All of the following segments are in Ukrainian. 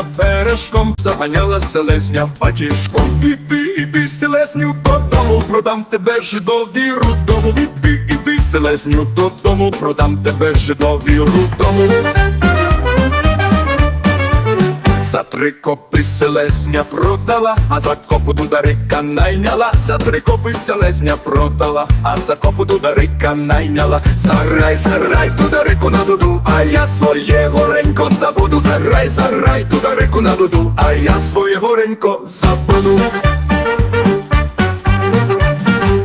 батюшком, заганяла селезня батюшком. Іди, іди, селезню, додому, продам тебе жидові рудому. Іди, іди, селезню, додому, продам тебе жидові рудому. За три копи селезня продала, а за копу дударика найняла, за три копи селезня продала, а за копу дударика найняла. Зарай, зарай, дударику на дуду, а я своє горенько забуду. Зарай, зарай, дударику на дуду, а я своє горенько забуду.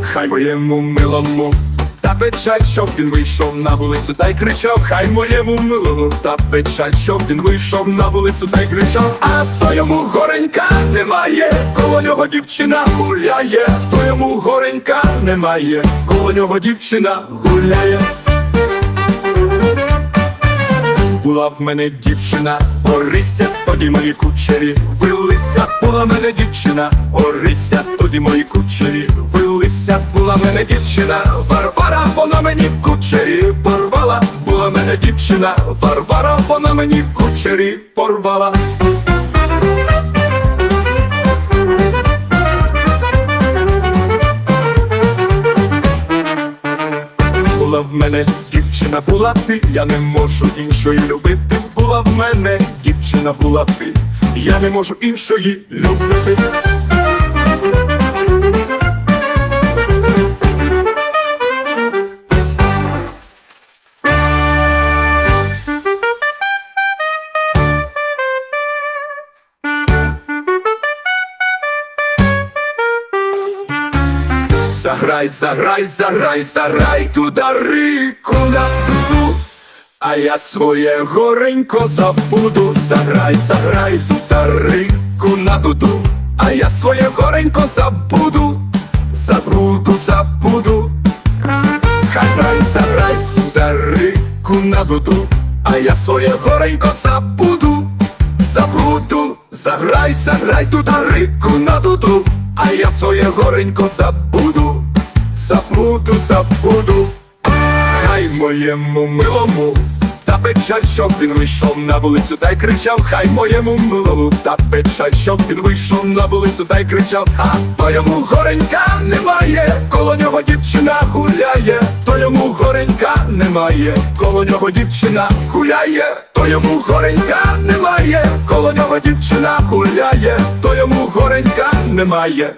Хай моєму милому та печаль, щоб він вийшов на вулицю та й кричав, хай моєму милому та печаль, щоб він вийшов на вулицю та й кричав, а то йому горенька немає, коло нього дівчина гуляє, то йому горенька немає, коло нього дівчина гуляє. Була в мене дівчина, Орися, тоді мої кучері. Вилися, була в мене дівчина, Орися, тоді мої кучері. Вилися, була в мене дівчина, Варвара, вона мені кучері. Порвала, була в мене дівчина, Варвара, вона мені кучері. Порвала. Дівчина була ти, я не можу іншої любити. Була в мене дівчина була ти, я не можу іншої любити. Заграй, заграй, заграй, заграй туди куди туду, а я своє горенько забуду. Заграй, заграй туди на дуду, а я своє горенько забуду, забуду, забуду. Хай грай, заграй туди на дуду, а я своє горенько забуду, забуду, заграй, заграй туди на дуду, а я своє горенько забуду, забуду, забуду. Хай моєму милому та печаль, щоб він вийшов на вулицю та й кричав, хай моєму милому та печаль, щоб він вийшов на вулицю та й кричав, а то йому горенька немає, коло нього дівчина гуляє, то йому горенька немає, коло нього дівчина гуляє, то йому горенька немає, коло нього дівчина гуляє, то йому горенька немає.